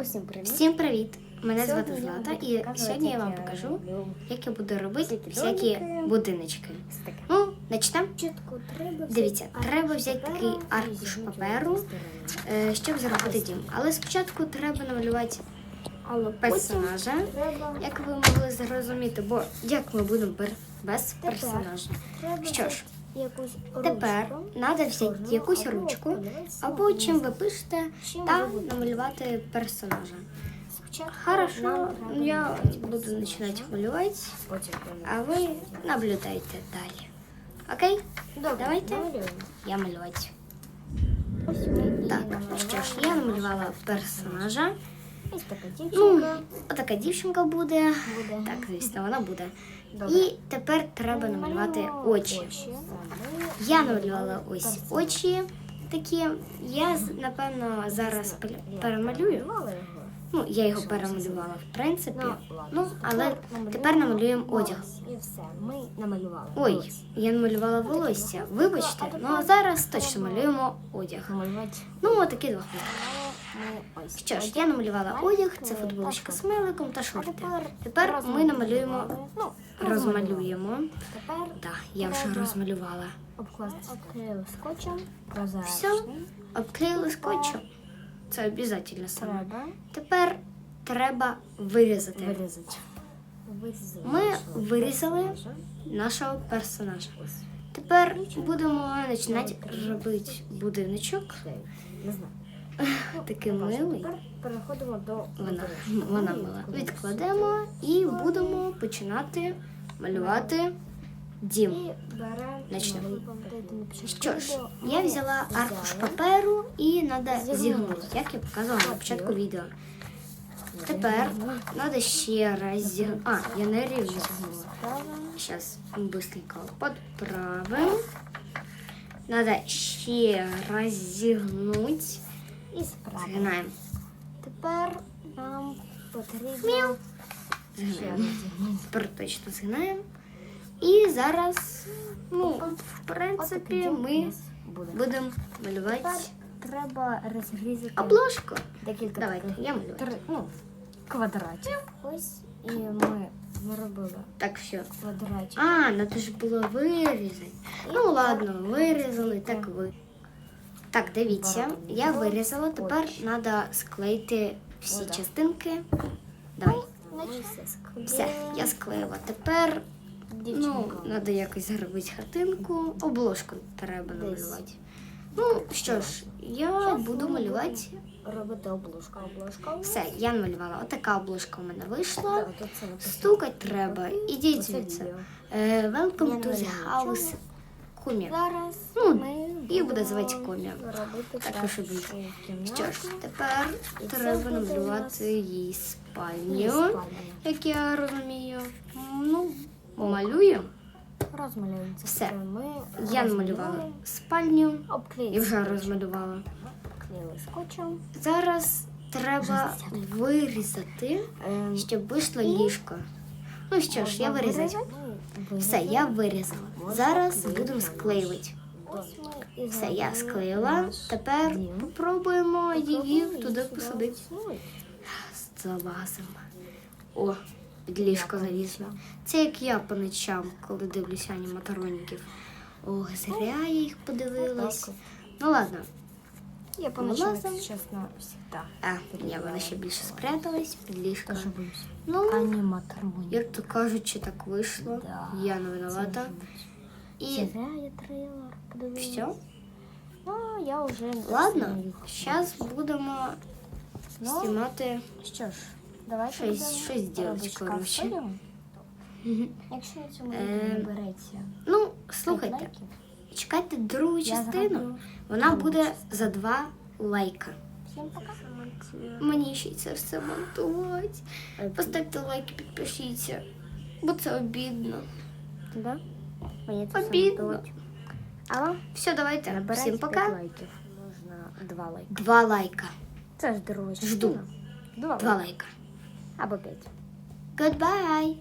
Усім привіт! Всім привіт! Мене Сьогодні звати Злата, і сьогодні я вам покажу, як я буду робити всякі будиночки. Ну, почнемо. Дивіться, треба взяти такий аркуш паперу, е, щоб зробити дім. Але спочатку треба намалювати персонажа, як ви могли зрозуміти, бо як ми будемо без персонажа. Що ж, якусь Тепер треба взяти якусь ручку, або чим ви пишете, та намалювати персонажа. Хорошо, я буду починати малювати. А ви наблюдайте далі. Окей? Добре, Давайте. Я малювати. Так, що ж, я намалювала персонажа. Ось така Ну, дівчинка отака дівчинка буде. буде. Так, звісно, вона буде. Добре. І тепер треба намалювати очі. Я намалювала ось очі такі. Я напевно зараз пер- перемалюю. Ну, я його перемалювала, в принципі. Ну. Ну, але тепер намалюємо одяг. Ой, я намалювала волосся. Вибачте, ну а зараз точно малюємо одяг. Ну, отакі два. Що ж, я намалювала одяг, це футболочка з миликом та шорти. Тепер ми намалюємо, Ну, розмалюємо. Так, я вже розмалювала. обклеїли скотчем. Все, обклеїли скотчем. Це обов'язково саме. Тепер треба вирізати. вирізати. Ми вирізали нашого персонажа. Тепер будемо починати робити будиночок. Не знаю. Такий милий. Тепер переходимо до Вона, вона мила. відкладемо і будемо починати малювати дім. Початку Що ж, я взяла аркуш паперу і треба зігнути, як я показувала на початку відео. Тепер треба ще раз зігнути. А, я не рівно зігнула. Зараз быстренько подправимо. Надо ще раз зігнути. І справа. Тепер нам потрібно ще. Тепер точно згинаємо. І зараз, ну, в принципі, ми будемо малювати Тепер треба розрізати обложку. декілька Давайте, таких я малюю. три, ну, квадратів. Ось і ми зробили Так, все. квадратів. А, надо ж було вирізати. Ну ладно, вирізали, так ви. Так, дивіться, я вирізала, тепер треба склеїти всі частинки. Давай. Все я склеїла. Тепер ну, треба якось зробити хатинку, обложку треба намалювати. Ну що ж, я буду малювати. Робити обложку. Обложка. Все, я намалювала. Отака обложка у мене вийшла. Стукати треба. Ідіть звідси. Е, Welcome to the house. Чому. Зараз Ну, ми її буде звати Комі. Так і буде. Що ж, тепер треба намалювати її спальню. Як я розумію. Ну, малюю. Розмалюємо. Все. Я намалювала спальню і вже розмалювала. Скотчем. Зараз треба вирізати, Ем, щоб вийшло ліжко. Ну що ж, я вирізати. Все, я вирізала. Зараз будемо склеювати. Все, я склеїла. Тепер попробуємо її туди посадити. Залазимо. О, під ліжко залізла. Це як я по ночам, коли дивлюся аніматроніків. Ох, зря я їх подивилась. Ну ладно. Я если честно, всегда. А, ні, вона ще більше спряталась під ліжко. Тоже боюсь. Ну, Аниматроник. як то кажучи, так вийшло. Да, Я не виновата. І Зря я трейлер подивилась. все. Ну, я уже Ладно, знаю. зараз будемо Ну, знімати. Що ж, давайте Щось- будемо щось робити шкаф коротше. Якщо на цьому відео набереться Ну, слухайте, лайків, чекайте другу я частину. зроблю Вона другу буде частину. за два лайка. Всім пока. Мені ще й це все монтувати. Поставте лайки, підпишіться, бо це обідно. Да? Мені це Обідно. Алло, все, давайте. Всім пока. лайків. Можна два лайки. Два лайка. Це ж друга Жду. частина. Два, Два лайки. лайка. Або п'ять. Goodbye.